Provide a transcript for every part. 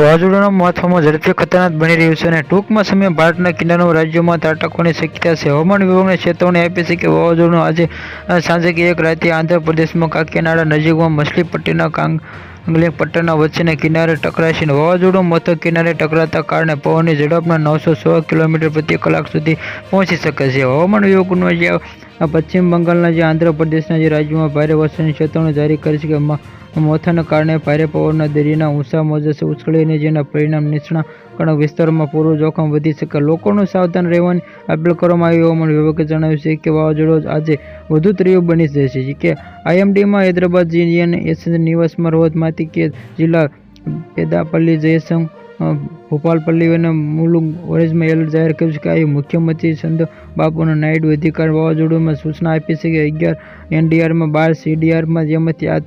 વાવાઝોડાના મહત્વમાં ઝડપી ખતરનાક બની રહ્યું છે અને ટૂંકમાં સમયે ભારતના કિનારાના રાજ્યોમાં ત્રાટકવાની શક્યતા છે. હવામાન વિભાગને ચેતવણી આપી છે કે વાવાઝોડું આજે સાંજે કે એક રાતે આંધ્રપ્રદેશમાં કાકીનાડા નજીકમાં મછલીપટ્ટીના કાંગલી પટ્ટના વચ્ચેના કિનારે ટકરાશે અને વાવાઝોડું મથક કિનારે ટકરાતા કારણે પવનની ઝડપના નવસો સો કિલોમીટર પ્રતિ કલાક સુધી પહોંચી શકે છે. હવામાન વિભાગનું જે આ પશ્ચિમ બંગાળના જે આંધ્રપ્રદેશના જે રાજ્યોમાં ભારે વરસાદની ચેતવણી જારી કરી છે કે મોથાના કારણે ભારે પવનના દરિયાના ઊંચા મોજા ઉછળીને જેના પરિણામ નીચના ઘણા વિસ્તારોમાં પૂરું જોખમ વધી શકે. લોકોનું સાવધાન રહેવાની અપીલ કરવામાં આવી હવામાન વિભાગે જણાવ્યું છે કે વાવાઝોડું આજે વધુ ત્રીવ બની જશે કે આઈએમડીમાં હૈદરાબાદ જીએન એસ નિવાસમાં રોહતમાંથી કે જિલ્લા પેદાપલ્લી જયસંગ અ, ભોપાલપલ્લી અને મુલુંગ ઓરેન્જમાં એલર્ટ જાહેર કર્યું છે કે આ મુખ્યમંત્રી ચંદ્ર બાપુના નાયડુ અધિકાર વાવાઝોડામાં સૂચના આપી છે કે અગિયાર એનડીઆરમાં બાર સીડીઆરમાં જેમાંથી આ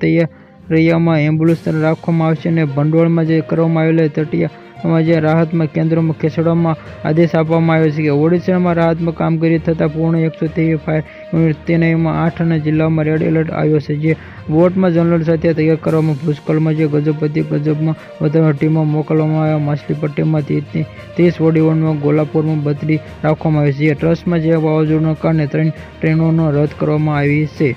તૈયારીમાં એમ્બ્યુલન્સ રાખવામાં આવશે અને ભંડોળમાં જે કરવામાં આવેલા તટિયામાં જે રાહતમાં કેન્દ્રોમાં ખસેડવામાં આદેશ આપવામાં આવ્યો છે કે ઓડિશામાં રાહતમાં કામગીરી થતાં પૂર્ણ એકસો ત્રેવીસ ફાયર યુનિટ તેનામાં અને જિલ્લાઓમાં રેડ એલર્ટ આવ્યો છે, જે બોટમાં જનરલ સાથે તૈયાર કરવામાં ભૂસ્ખલનમાં જે ગજબપતિ ગજબમાં વધારાની ટીમો મોકલવામાં આવ્યા માછલીપટ્ટીમાંથી ત્રીસ બોડીઓમાં ગોલાપુરમાં બદલી રાખવામાં આવી છે, જે ટ્રસ્ટમાં જે વાવાઝોડાના કારણે ત્રણ ટ્રેનોનો રદ કરવામાં આવી છે.